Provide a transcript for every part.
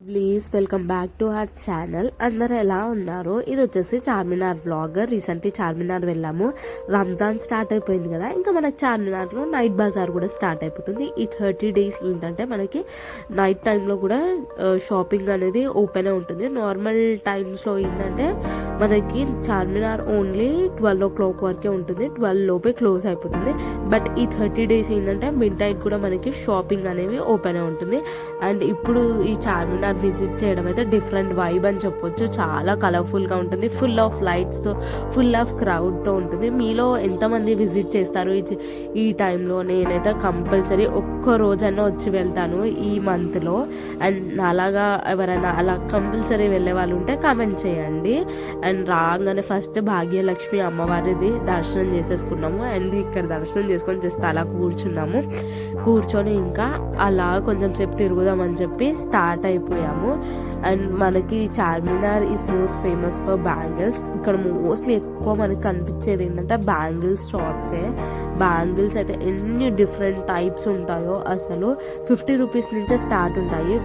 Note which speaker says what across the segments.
Speaker 1: Please welcome back to our channel అందరు ఎలా ఉన్నారు? ఇది వచ్చేసి చార్మినార్ వ్లాగ్ రీసెంట్లీ చార్మినార్ వెళ్ళాము. రంజాన్ స్టార్ట్ అయిపోయింది కదా. ఇంకా మనకి చార్మినార్లో నైట్ బజార్ కూడా స్టార్ట్ అయిపోతుంది. ఈ థర్టీ డేస్ ఏంటంటే మనకి నైట్ టైంలో కూడా uh, షాపింగ్ అనేది ఓపెన్ ఉంటుంది. నార్మల్ టైమ్స్లో ఏంటంటే మనకి Charminar only twelve o'clock వరకే ఉంటుంది. ట్వెల్వ్ లోపే క్లోజ్ అయిపోతుంది. బట్ ఈ థర్టీ డేస్ ఏంటంటే మిడ్ నైట్ కూడా మనకి షాపింగ్ అనేవి ఓపెన్ ఉంటుంది. అండ్ ఇప్పుడు ఈ చార్మినార్ విజిట్ చేయడం అయితే డిఫరెంట్ వైబ్ అని చెప్పొచ్చు. చాలా కలర్ఫుల్గా ఉంటుంది. Full of lights full of క్రౌడ్తో ఉంటుంది. మీలో ఎంతమంది విజిట్ చేస్తారు? ఈ- ఈ టైంలో నేనైతే కంపల్సరీ ఒక్క రోజైనా వచ్చి వెళ్తాను ఈ మంత్లో అండ్ అలాగా ఎవరైనా అలా కంపల్సరీ వెళ్ళే వాళ్ళు ఉంటే కామెంట్ చేయండి. అండ్ రాగానే ఫస్ట్ భాగ్యలక్ష్మి అమ్మవారిది దర్శనం చేసేసుకున్నాము. అండ్ ఇక్కడ దర్శనం చేసుకొని జస్ట్ అలా కూర్చున్నాము. కూర్చొని ఇంకా అలా కొంచెం సేపు తిరుగుదామని చెప్పి స్టార్ట్ వెళ్ళిపోయాము. అండ్ మనకి Charminar is most famous for bangles ఇక్కడ మోస్ట్లీ ఎక్కువ మనకి కనిపించేది ఏంటంటే బ్యాంగిల్స్ షాప్సే బ్యాంగిల్స్ అయితే ఎన్ని డిఫరెంట్ టైప్స్ ఉంటాయో అసలు ఫిఫ్టీ రూపీస్ నుంచే స్టార్ట్ ఉంటాయి.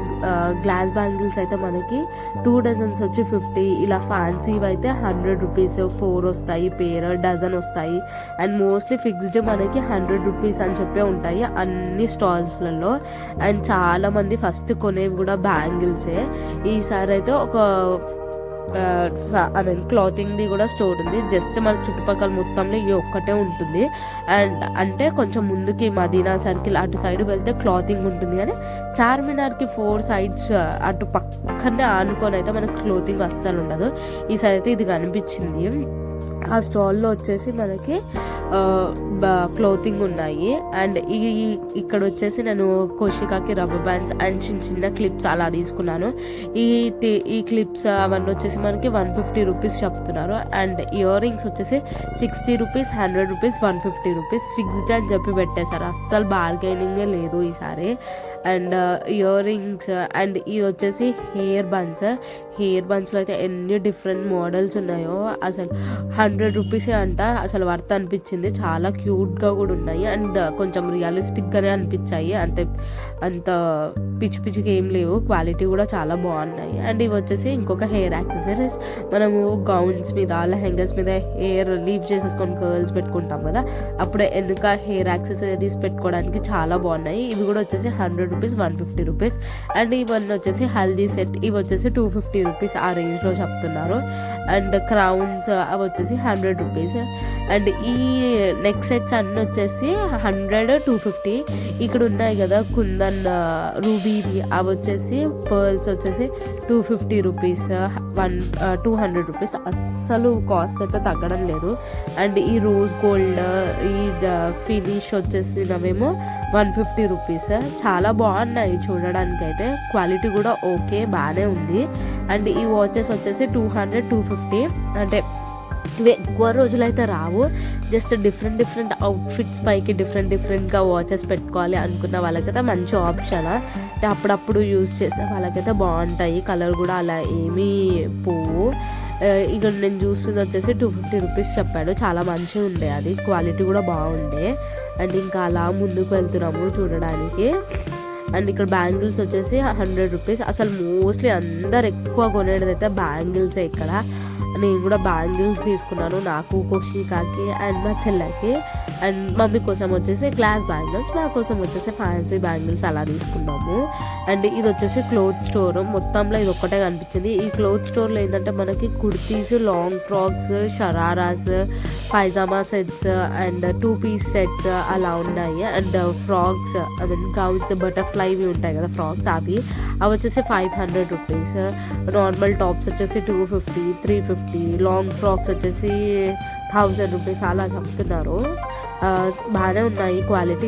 Speaker 1: గ్లాస్ బ్యాంగిల్స్ అయితే మనకి టూ డజన్స్ వచ్చి ఫిఫ్టీ ఇలా ఫ్యాన్సీవి అయితే హండ్రెడ్ రూపీస్ ఫోర్ వస్తాయి పేర్ డజన్ వస్తాయి. అండ్ మోస్ట్లీ ఫిక్స్డ్ మనకి హండ్రెడ్ రూపీస్ అని చెప్పే ఉంటాయి అన్ని స్టాల్స్లలో అండ్ చాలా మంది ఫస్ట్ కొనేవి కూడా బ్యాంగిల్స్ ఈసారి అయితే ఒక అదే క్లాతింగ్ది కూడా స్టోర్ ఉంది. జస్ట్ మన చుట్టుపక్కల మొత్తంలో ఈ ఒక్కటే ఉంటుంది. అండ్ అంటే కొంచెం ముందుకి మదీనా సర్కిల్ అటు సైడ్ వెళ్తే క్లాతింగ్ ఉంటుంది కానీ చార్మినార్కి ఫోర్ సైడ్స్ అటు పక్కనే ఆనుకొని అయితే మనకు క్లోతింగ్ అస్సలు ఉండదు. ఈసారి అయితే ఇది కనిపించింది. ఆ స్టాల్లో వచ్చేసి మనకి క్లోతింగ్ ఉన్నాయి. అండ్ ఈ ఇక్కడ వచ్చేసి నేను కోషికాకి రబ్బర్ బ్యాండ్స్ అండ్ చిన్న చిన్న క్లిప్స్ అలా తీసుకున్నాను. ఈ ఈ క్లిప్స్ అవన్నీ వచ్చేసి మనకి వన్ ఫిఫ్టీ రూపీస్ చెప్తున్నారు. అండ్ ఇయర్ రింగ్స్ వచ్చేసి sixty rupees hundred rupees one fifty rupees fixed అని చెప్పి పెట్టేశారు. అస్సలు బార్గెనింగే లేదు ఈసారి. అండ్ ఇయర్ రింగ్స్ అండ్ ఇది వచ్చేసి హెయిర్ బన్స్ హెయిర్ బన్స్లో అయితే ఎన్ని డిఫరెంట్ మోడల్స్ ఉన్నాయో అసలు హండ్రెడ్ రూపీస్ అంట అసలు వర్త్ అనిపించింది. చాలా క్యూట్గా కూడా ఉన్నాయి. అండ్ కొంచెం రియలిస్టిక్గానే అనిపించాయి. అంతే అంత పిచ్చి పిచ్చికి ఏం లేవు. క్వాలిటీ కూడా చాలా బాగున్నాయి. అండ్ ఇవి వచ్చేసి ఇంకొక హెయిర్ యాక్సెసరీస్. మనము గౌన్స్ మీద లెహెంగాస్ మీద హెయిర్ లీవ్ చేసేసుకొని కర్ల్స్ పెట్టుకుంటాం కదా అప్పుడు వెనుక హెయిర్ యాక్సెసరీస్ పెట్టుకోవడానికి చాలా బాగున్నాయి. ఇవి కూడా వచ్చేసి hundred rupees one fifty rupees. And ఇవన్నీ వచ్చేసి హల్దీ సెట్. ఇవి వచ్చేసి టూ ఫిఫ్టీ ఫిఫ్టీ రూపీస్ ఆ రేంజ్లో చెప్తున్నారు. అండ్ క్రౌన్స్ అవి వచ్చేసి హండ్రెడ్ రూపీస్ అండ్ ఈ నెక్ సెట్స్ అన్నీ వచ్చేసి హండ్రెడ్ టూ ఫిఫ్టీ ఇక్కడ ఉన్నాయి కదా కుందన్ రూబీవి అవి వచ్చేసి పర్ల్స్ వచ్చేసి two fifty rupees one two hundred rupees అస్సలు కాస్ట్ అయితే తగ్గడం లేదు. అండ్ ఈ రోజ్ గోల్డ్ ఈ ఫినిష్ వచ్చేసినవేమో వన్ ఫిఫ్టీ రూపీస్ చాలా బాగున్నాయి చూడడానికి అయితే క్వాలిటీ కూడా ఓకే బాగానే ఉంది. అండ్ ఈ వాచెస్ వచ్చేసి టూ హండ్రెడ్ టూ ఫిఫ్టీ. అంటే ఇవి ఎక్కువ రోజులైతే రావు. జస్ట్ డిఫరెంట్ డిఫరెంట్ అవుట్ఫిట్స్ పైకి డిఫరెంట్ డిఫరెంట్గా వాచెస్ పెట్టుకోవాలి అనుకున్న వాళ్ళకైతే మంచి ఆప్షన్. అంటే అప్పుడప్పుడు యూజ్ చేసే వాళ్ళకైతే బాగుంటాయి. కలర్ కూడా అలా ఏమీ పోవు. ఇక ఇక్కడ నేను చూస్తుంది వచ్చేసి టూ ఫిఫ్టీ రూపీస్ చెప్పాడు. చాలా మంచిగా ఉండే అది. క్వాలిటీ కూడా బాగుండే. అండ్ ఇంకా అలా ముందుకు వెళ్తున్నాము చూడడానికి. అండ్ ఇక్కడ బ్యాంగిల్స్ వచ్చేసి హండ్రెడ్ రూపీస్. అసలు మోస్ట్లీ అందరు ఎక్కువ కొనేది అయితే బ్యాంగిల్సే ఇక్కడ. నేను కూడా బ్యాంగిల్స్ తీసుకున్నాను నాకు కుషికాకి అండ్ మా చెల్లెకి. అండ్ మమ్మీ కోసం వచ్చేసి గ్లాస్ బ్యాంగిల్స్ మా కోసం వచ్చేసి ఫ్యాన్సీ బ్యాంగిల్స్ అలా తీసుకున్నాము. అండ్ ఇది వచ్చేసి క్లోత్ స్టోర్ మొత్తంలో ఇది ఒక్కటే కనిపించింది. ఈ క్లోత్ స్టోర్లో ఏంటంటే మనకి kurtis long frocks shararas pyjama sets and two piece sets అలా ఉన్నాయి. And frocks I mean gowns బటర్ఫ్లైవి ఉంటాయి కదా ఫ్రాక్స్ అవి. అవి వచ్చేసి five hundred rupees normal tops వచ్చేసి two fifty three fifty long frocks వచ్చేసి థౌజండ్ రూపీస్ అలా చెప్తున్నారు. బాగానే ఉన్నాయి. క్వాలిటీ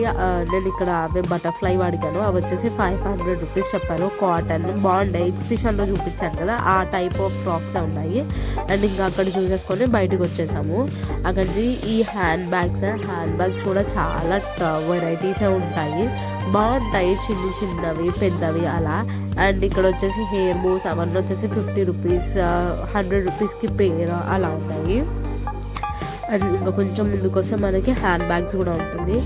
Speaker 1: నేను ఇక్కడ అవి బటర్ఫ్లై వాడికాను అవి వచ్చేసి ఫైవ్ హండ్రెడ్ రూపీస్ చెప్పాను కాటన్ బాగుంటాయి ఎగ్జిబిషన్లో చూపించాను కదా. ఆ టైప్ ఆఫ్ ఫ్రాక్స్ ఉన్నాయి. అండ్ ఇంకా అక్కడ చూసేసుకొని బయటకు వచ్చేసాము. అక్కడికి ఈ హ్యాండ్ బ్యాగ్స్ హ్యాండ్ బ్యాగ్స్ కూడా చాలా వెరైటీసే ఉంటాయి. బాగుంటాయి. చిన్న చిన్నవి పెద్దవి అలా. అండ్ ఇక్కడ వచ్చేసి హెయిర్ బోస్ అవన్నీ వచ్చేసి ఫిఫ్టీ రూపీస్ హండ్రెడ్ రూపీస్కి పేర్ అలా ఉన్నాయి. అండ్ ఇంకా కొంచెం ముందుకు వస్తే మనకి హ్యాండ్ బ్యాగ్స్ కూడా ఉంటుంది.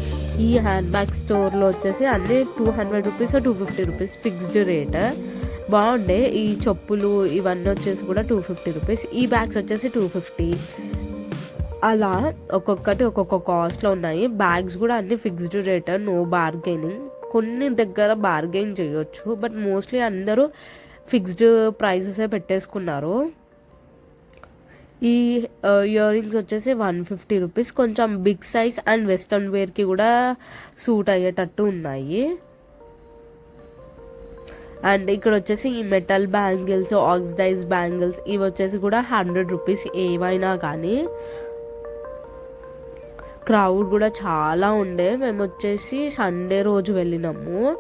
Speaker 1: ఈ హ్యాండ్ బ్యాగ్ స్టోర్లో వచ్చేసి అన్ని two hundred rupees two fifty rupees fixed rate. బాగుండే. ఈ చెప్పులు ఇవన్నీ వచ్చేసి కూడా టూ ఫిఫ్టీ రూపీస్. ఈ బ్యాగ్స్ వచ్చేసి టూ ఫిఫ్టీ. అలా ఒక్కొక్కటి ఒక్కొక్క కాస్ట్లో ఉన్నాయి. బ్యాగ్స్ కూడా అన్ని ఫిక్స్డ్ రేట్ నో బార్గెనింగ్. కొన్ని దగ్గర బార్గెన్ చేయొచ్చు బట్ మోస్ట్లీ అందరూ ఫిక్స్డ్ ప్రైసెసే పెట్టేసుకున్నారు. ఈ ఇయర్ రింగ్స్ వచ్చేసి వన్ ఫిఫ్టీ రూపీస్ కొంచెం బిగ్ సైజ్ అండ్ వెస్ట్రన్ వేర్కి కూడా సూట్ అయ్యేటట్టు ఉన్నాయి. అండ్ ఇక్కడ వచ్చేసి ఈ మెటల్ బ్యాంగిల్స్ ఆక్సిడైజ్ బ్యాంగిల్స్ ఇవి వచ్చేసి కూడా హండ్రెడ్ రూపీస్ ఏవైనా కానీ. క్రౌడ్ కూడా చాలా ఉండే. మేము వచ్చేసి సండే రోజు వెళ్ళినాము.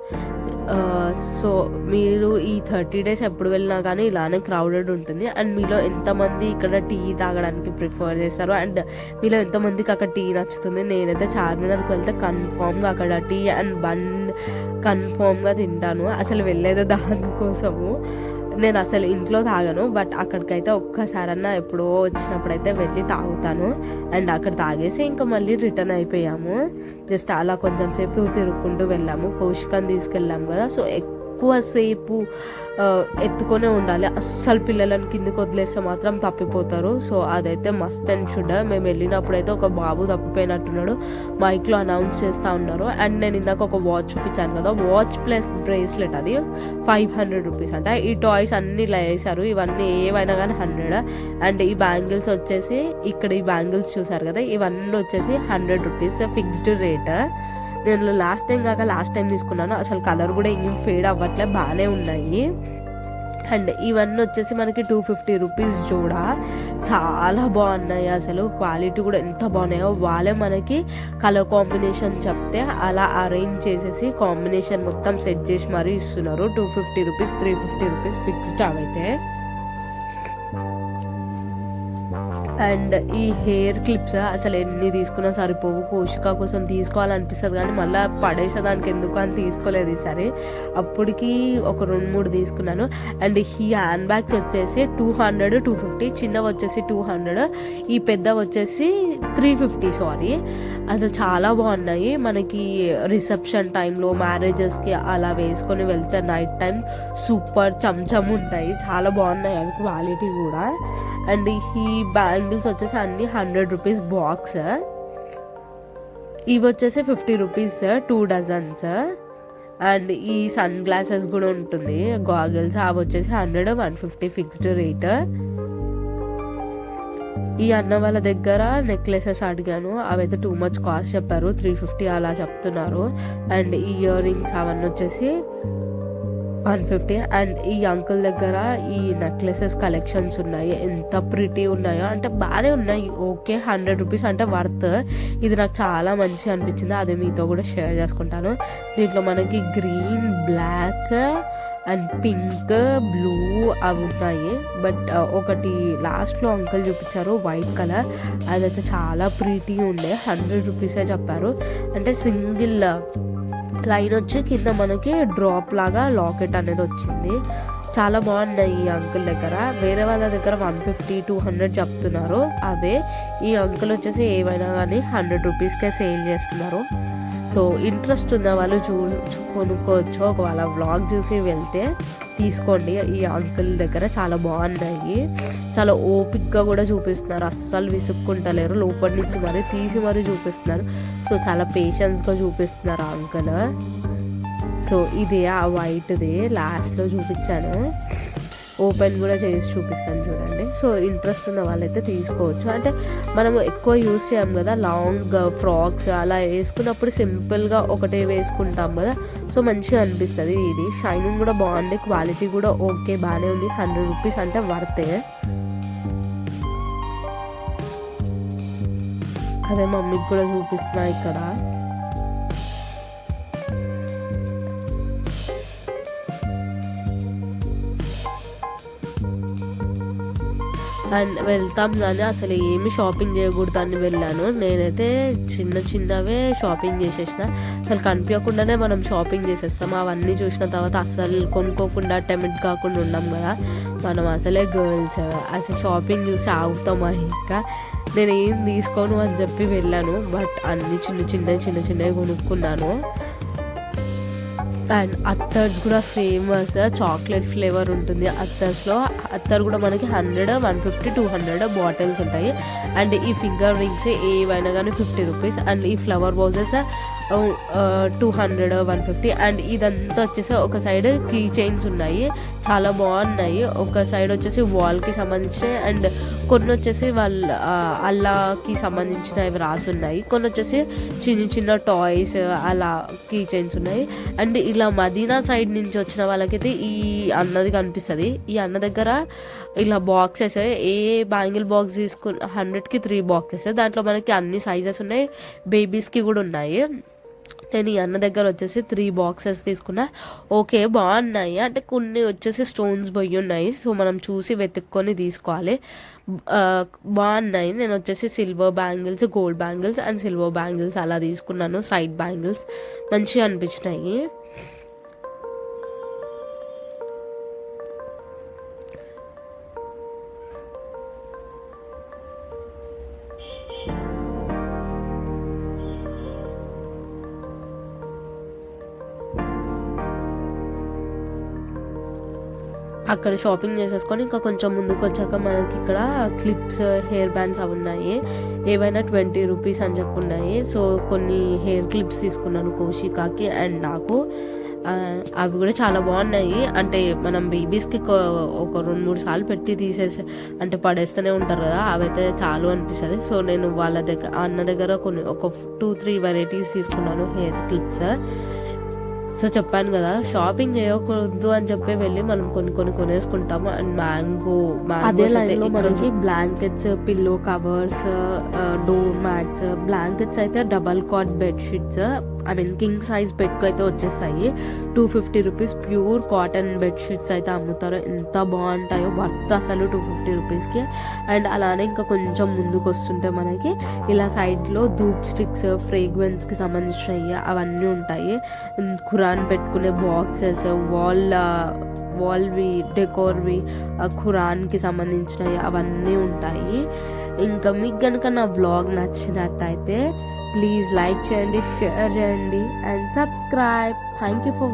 Speaker 1: సో మీరు ఈ థర్టీ డేస్ ఎప్పుడు వెళ్ళినా కానీ ఇలానే క్రౌడెడ్ ఉంటుంది. అండ్ మీలో ఎంతమంది ఇక్కడ టీ తాగడానికి ప్రిఫర్ చేస్తారు అండ్ మీలో ఎంతమందికి అక్కడ టీ నచ్చుతుంది నేనైతే చార్మినార్కి వెళ్తే కన్ఫామ్గా అక్కడ టీ అండ్ బంద్ కన్ఫామ్గా తింటాను. అసలు వెళ్ళేది దానికోసము. నేను అసలు ఇంట్లో తాగను బట్ అక్కడికైతే ఒక్కసారన్నా ఎప్పుడో వచ్చినప్పుడైతే వెళ్ళి తాగుతాను. అండ్ అక్కడ తాగేసి ఇంకా మళ్ళీ రిటర్న్ అయిపోయాము. జస్ట్ అలా కొంచెం సేపు తిరుక్కుంటూ వెళ్ళాము. పోషకం తీసుకెళ్ళాము కదా సో ఎక్కువసేపు ఎత్తుకొనే ఉండాలి. అస్సలు పిల్లలను కిందకి వదిలేస్తే మాత్రం తప్పిపోతారు. సో అదైతే మస్త్ అండ్ షుడ్ మేము వెళ్ళినప్పుడు అయితే ఒక బాబు తప్పిపోయినట్టున్నాడు. మైక్లో అనౌన్స్ చేస్తూ ఉన్నారు. అండ్ నేను ఇందాక ఒక వాచ్ చూపించాను కదా. వాచ్ ప్లస్ బ్రేస్లెట్ అది. ఫైవ్ హండ్రెడ్ రూపీస్ అంట. ఈ టాయ్స్ అన్ని ఇలా వేసారు ఇవన్నీ ఏవైనా కానీ హండ్రెడ్ అండ్ ఈ బ్యాంగిల్స్ వచ్చేసి ఇక్కడ ఈ బ్యాంగిల్స్ చూసారు కదా. ఇవన్నీ వచ్చేసి హండ్రెడ్ రూపీస్ ఫిక్స్డ్ రేట్ నేను లాస్ట్ టైం కాక లాస్ట్ టైం తీసుకున్నాను. అసలు కలర్ కూడా ఏం ఫేడ్ అవ్వట్లే బాగానే ఉన్నాయి. అండ్ ఇవన్నీ వచ్చేసి మనకి టూ ఫిఫ్టీ రూపీస్ జోడ. చాలా బాగున్నాయి అసలు. క్వాలిటీ కూడా ఎంత బాగున్నాయో వాళ్ళే మనకి కలర్ కాంబినేషన్ చెప్తే అలా అరేంజ్ చేసేసి కాంబినేషన్ మొత్తం సెట్ చేసి మరీ ఇస్తున్నారు. Two fifty rupees three fifty rupees fixed అవైతే. అండ్ ఈ హెయిర్ క్లిప్స్ అసలు ఎన్ని తీసుకున్నా సరిపోవు. కోషిక కోసం తీసుకోవాలనిపిస్తుంది కానీ మళ్ళీ పడేసేదానికి ఎందుకు అని తీసుకోలేదు ఈసారి. అప్పటికి ఒక రెండు మూడు తీసుకున్నాను. అండ్ ఈ హ్యాండ్ బ్యాగ్స్ వచ్చేసి టూ హండ్రెడ్ టూ ఫిఫ్టీ చిన్నవి వచ్చేసి టూ హండ్రెడ్ ఈ పెద్ద వచ్చేసి త్రీ ఫిఫ్టీ సారీ. అసలు చాలా బాగున్నాయి. మనకి రిసెప్షన్ టైంలో మ్యారేజెస్కి అలా వేసుకొని వెళ్తే నైట్ టైం సూపర్ చంచం ఉంటాయి చాలా బాగున్నాయి. అవి క్వాలిటీ కూడా. అండ్ ఈ బ్యాంగిల్స్ వచ్చేసి అన్ని హండ్రెడ్ రూపీస్ బాక్స్. ఇవి వచ్చేసి fifty rupees two dozens. And ఈ సన్ గ్లాసెస్ కూడా ఉంటుంది గాగిల్స్. అవి వచ్చేసి hundred one fifty fixed rate. ఈ అన్న వాళ్ళ దగ్గర నెక్లెసెస్ అడిగాను అవైతే టూ మచ్ కాస్ట్ చెప్పారు త్రీ ఫిఫ్టీ అలా చెప్తున్నారు. అండ్ ఈ ఇయర్ రింగ్స్ అవన్నీ వచ్చేసి వన్ ఫిఫ్టీ. అండ్ ఈ అంకుల్ దగ్గర ఈ నెక్లెసెస్ కలెక్షన్స్ ఉన్నాయి. ఎంత ప్రిటీ ఉన్నాయో. అంటే బాగానే ఉన్నాయి. ఓకే హండ్రెడ్ రూపీస్ అంటే వర్త్ ఇది నాకు చాలా మంచిగా అనిపించింది. అది మీతో కూడా షేర్ చేసుకుంటాను. దీంట్లో మనకి green black and pink blue అవి ఉన్నాయి. బట్ ఒకటి లాస్ట్లో అంకుల్ చూపించారు వైట్ కలర్ అదైతే చాలా ప్రీటీ ఉండే. హండ్రెడ్ రూపీసే చెప్పారు. అంటే సింగిల్ లైన్ వచ్చి కింద మనకి డ్రాప్ లాగా లాకెట్ అనేది వచ్చింది. చాలా బాగున్నాయి ఈ అంకుల్ దగ్గర. వేరే వాళ్ళ దగ్గర వన్ ఫిఫ్టీ టూ హండ్రెడ్ చెప్తున్నారు. అవే ఈ అంకుల్ వచ్చేసి ఏమైనా కానీ హండ్రెడ్ రూపీస్కే సేల్ చేస్తున్నారు. సో ఇంట్రెస్ట్ ఉన్న వాళ్ళు చూ కొనుక్కోవచ్చు. ఒకవేళ వ్లాగ్ చూసి వెళ్తే తీసుకోండి. ఈ అంకుల్ దగ్గర చాలా బాగున్నాయి. చాలా ఓపిక్గా కూడా చూపిస్తున్నారు. అస్సలు విసుక్కుంటలేరు. లోపల నుంచి మరీ తీసి మరీ చూపిస్తున్నారు. సో చాలా పేషెన్స్గా చూపిస్తున్నారు ఆ అంకుల్ సో ఇదే ఆ వైట్ది లాస్ట్లో చూపించాను. ఓపెన్ కూడా చేసి చూపిస్తాను చూడండి. సో ఇంట్రెస్ట్ ఉన్న వాళ్ళైతే తీసుకోవచ్చు. అంటే మనం ఎక్కువ యూస్ చేయం కదా లాంగ్ ఫ్రాక్స్ అలా వేసుకున్నప్పుడు సింపుల్గా ఒకటే వేసుకుంటాం కదా. సో మంచిగా అనిపిస్తుంది ఇది. షైనింగ్ కూడా బాగుంది క్వాలిటీ కూడా ఓకే బాగానే ఉంది. హండ్రెడ్ రూపీస్ అంటే వర్తే. అదే మమ్మీకి కూడా చూపిస్తున్నా ఇక్కడ. అండ్ వెళ్తాం కానీ అసలు ఏమి షాపింగ్ చేయకూడదు అని వెళ్ళాను. నేనైతే చిన్న చిన్నవే షాపింగ్ చేసేసిన. అసలు కనిపించకుండానే మనం షాపింగ్ చేసేస్తాం. అవన్నీ చూసిన తర్వాత అసలు కొనుక్కోకుండా టెమిట్ కాకుండా ఉన్నాం కదా. మనం అసలే గర్ల్స్ అసలు షాపింగ్ చూసి ఆగుతామా ఇంకా. నేను ఏం తీసుకోను అని చెప్పి వెళ్ళాను. బట్ అన్ని చిన్న చిన్న చిన్న చిన్నవి కొనుక్కున్నాను. అండ్ అత్తర్స్ కూడా ఫేమస్ చాక్లెట్ ఫ్లేవర్ ఉంటుంది. అత్తర్స్లో అత్తర్ కూడా మనకి hundred one fifty two hundred bottles ఉంటాయి. అండ్ ఈ ఫింగర్ రింగ్స్ ఏవైనా కానీ ఫిఫ్టీ రూపీస్ అండ్ ఈ flower bouquets two hundred one fifty and ఇదంతా వచ్చేసి ఒక సైడ్ కీ చైన్స్ ఉన్నాయి. చాలా బాగున్నాయి. ఒక సైడ్ వచ్చేసి వాల్కి సంబంధించి. అండ్ కొన్ని వచ్చేసి వాళ్ళ అల్లాకి సంబంధించినవి రాసి ఉన్నాయి కొన్ని వచ్చేసి చిన్న చిన్న టాయ్స్ అలా కీ చైన్స్ ఉన్నాయి. అండ్ ఇలా మదీనా సైడ్ నుంచి వచ్చిన వాళ్ళకైతే ఈ అన్నది కనిపిస్తుంది. ఈ అన్న దగ్గర ఇలా బాక్సెస్ ఏ బ్యాంగిల్ బాక్స్ తీసుకు హండ్రెడ్కి త్రీ బాక్సెస్ దాంట్లో మనకి అన్ని సైజెస్ ఉన్నాయి. బేబీస్కి కూడా ఉన్నాయి. నేను ఈ అన్న దగ్గర వచ్చేసి త్రీ బాక్సెస్ తీసుకున్నా. ఓకే బాగున్నాయి. అంటే కొన్ని వచ్చేసి స్టోన్స్ పోయి ఉన్నాయి. సో మనం చూసి వెతుక్కొని తీసుకోవాలి. బాగున్నాయి నేను వచ్చేసి silver bangles gold bangles and silver bangles అలా తీసుకున్నాను. సైడ్ బ్యాంగిల్స్ మంచిగా అనిపించినాయి. అక్కడ షాపింగ్ చేసేసుకొని ఇంకా కొంచెం ముందుకు వచ్చాక మనకి ఇక్కడ క్లిప్స్ హెయిర్ బ్యాండ్స్ అవి ఉన్నాయి. ఏవైనా ట్వంటీ రూపీస్ అని చెప్పి ఉన్నాయి. సో కొన్ని హెయిర్ క్లిప్స్ తీసుకున్నాను కోషికాకి అండ్ నాకు. అవి కూడా చాలా బాగున్నాయి. అంటే మనం బేబీస్కి ఒక రెండు మూడు సార్లు పెట్టి తీసేసి అంటే పడేస్తూనే ఉంటారు కదా అవైతే చాలు అనిపిస్తుంది. సో నేను వాళ్ళ దగ్గర అన్న దగ్గర కొన్ని ఒక టూ త్రీ వెరైటీస్ తీసుకున్నాను హెయిర్ క్లిప్స్. సో చెప్పాను కదా షాపింగ్ చేయకూడదు అని చెప్పి వెళ్ళి మనం కొన్ని కొన్ని కొనేసుకుంటాము. అండ్ మ్యాంగో అదే మనకి blankets pillow covers door mats blankets అయితే double cot bed sheets I mean king size bed అయితే వచ్చేస్తాయి. Two fifty rupees pure cotton bedsheets అయితే అమ్ముతారు. ఎంత బాగుంటాయో భర్త అసలు టూ ఫిఫ్టీ రూపీస్కి. అండ్ అలానే ఇంకా కొంచెం ముందుకు వస్తుంటే మనకి ఇలా సైడ్లో ధూప్ స్టిక్స్ ఫ్రేగ్రెన్స్కి సంబంధించినవి అవన్నీ ఉంటాయి. ఖురాన్ పెట్టుకునే బాక్సెస్ వాల్ వాల్వి డెకోర్వి ఖురాన్కి సంబంధించినవి అవన్నీ ఉంటాయి. ఇంకా మీకు కనుక నా వ్లాగ్ నచ్చినట్టయితే ప్లీజ్ లైక్ చేయండి షేర్ చేయండి and subscribe thank you for